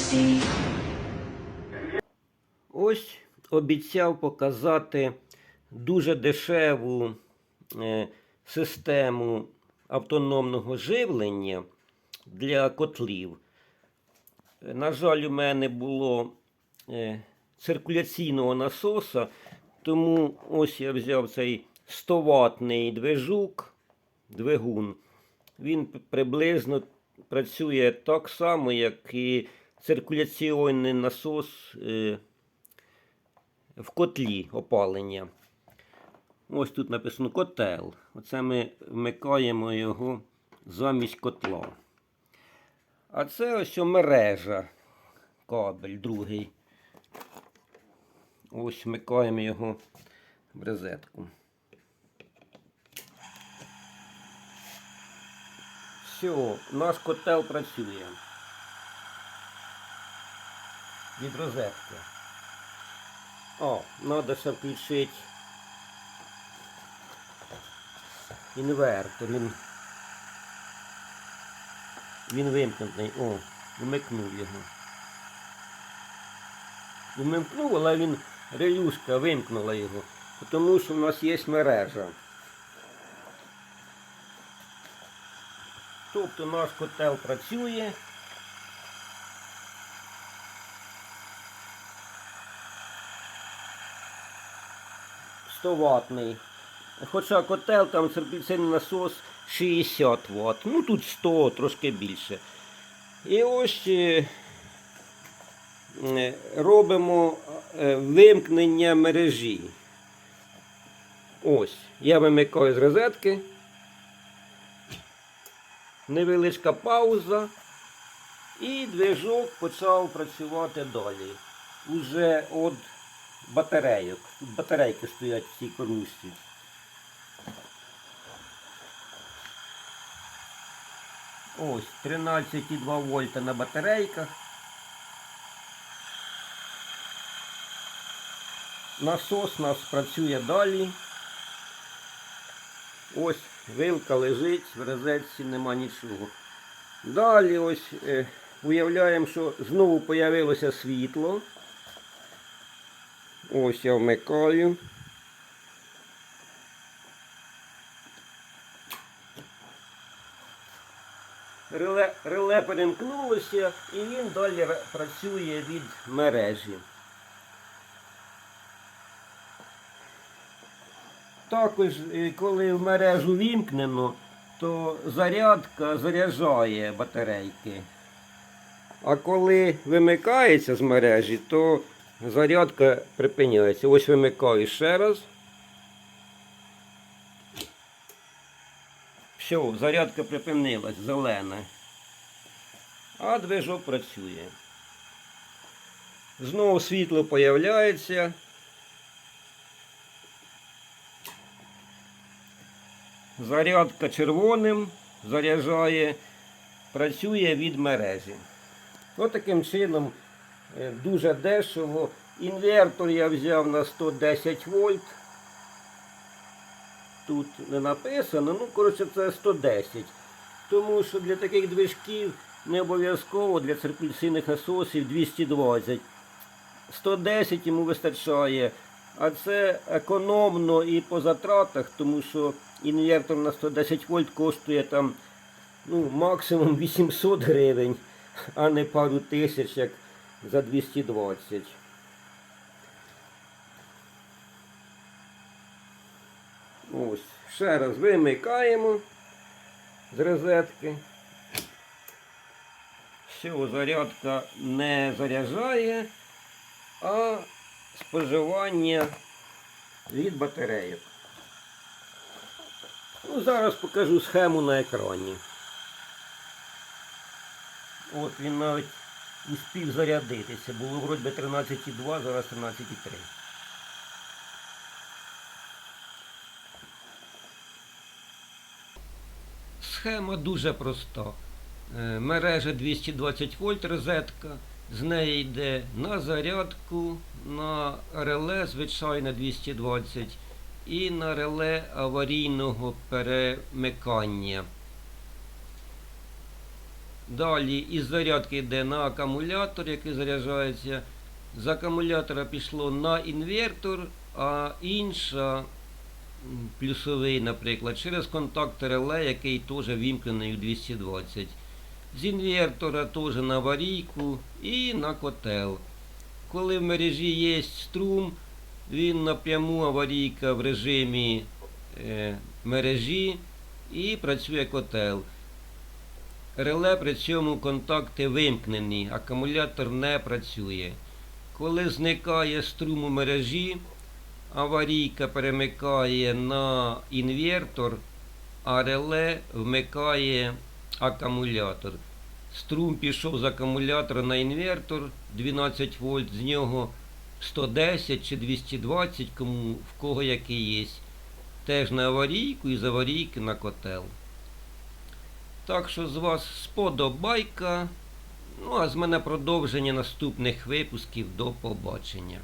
mercy. Ось обіцяв показати дуже дешеву е, систему автономного живлення для котлів. На жаль, у мене було е, циркуляційного насоса, тому ось я взяв цей 100 ватний движук, двигун. Він приблизно працює так само, як і циркуляційний насос. е, в котлі опалення. Ось тут написано котел. Оце ми вмикаємо його замість котла. А це ось мережа. Кабель другий. Ось вмикаємо його в розетку. Все, наш котел працює. Від розетки. О, надо ще включити інвертор. Він, він вимкнутий. О, вмикнув його. Вмикнув, але він релюшка вимкнула його. Тому що в нас є мережа. Тобто наш котел працює. – 100 ватний. Хоча котел там циркуляційний насос 60 Вт. Ну тут 100, трошки більше. І ось е, е, робимо е, вимкнення мережі. Ось. Я вимикаю з розетки. Невеличка пауза. І движок почав працювати далі. Уже від батарейок. Тут батарейки стоять в цій кормушці. Ось 13,2 вольта на батарейках. Насос у нас працює далі. Ось вилка лежить, в розетці нема нічого. Далі ось е, уявляємо, що знову появилося світло. Ось я вмикаю. Реле, реле перемкнулося і він далі працює від мережі. Також, е, коли в мережу вімкнено, то зарядка заряджає батарейки. А коли вимикається з мережі, то зарядка припиняється. Ось вимикаю ще раз. Все, зарядка припинилась, зелена. А движок працює. Знову світло появляється. Зарядка червоним заряджає, працює від мережі. Ось таким чином дуже дешево. Інвертор я взяв на 110 вольт. Тут не написано, ну, коротше, це 110. Тому що для таких движків не обов'язково для циркуляційних насосів 220. 110 йому вистачає. А це економно і по затратах, тому що інвертор на 110 вольт коштує там ну, максимум 800 гривень, а не пару тисяч, як за 220. Ось, ще раз вимикаємо з розетки. Все, зарядка не заряджає, а споживання від батарейок. Ну, зараз покажу схему на екрані. От він навіть успів зарядитися. Було вроді би 13,2, зараз 13,3. Схема дуже проста. Е, Мережа 220 вольт розетка. З неї йде на зарядку, на реле звичайне 220 і на реле аварійного перемикання. Далі із зарядки йде на акумулятор, який заряджається. З акумулятора пішло на інвертор, а інша плюсовий, наприклад, через контакт реле, який теж вімкнений у 220. З інвертора теж на аварійку і на котел. Коли в мережі є струм, він напряму аварійка в режимі е, мережі і працює котел. Реле при цьому контакти вимкнені, акумулятор не працює. Коли зникає струм у мережі, аварійка перемикає на інвертор, а реле вмикає акумулятор. Струм пішов з акумулятора на інвертор 12 вольт, з нього 110 чи 220, кому в кого який є. Теж на аварійку і з аварійки на котел. Так що з вас сподобайка. Ну а з мене продовження наступних випусків. До побачення.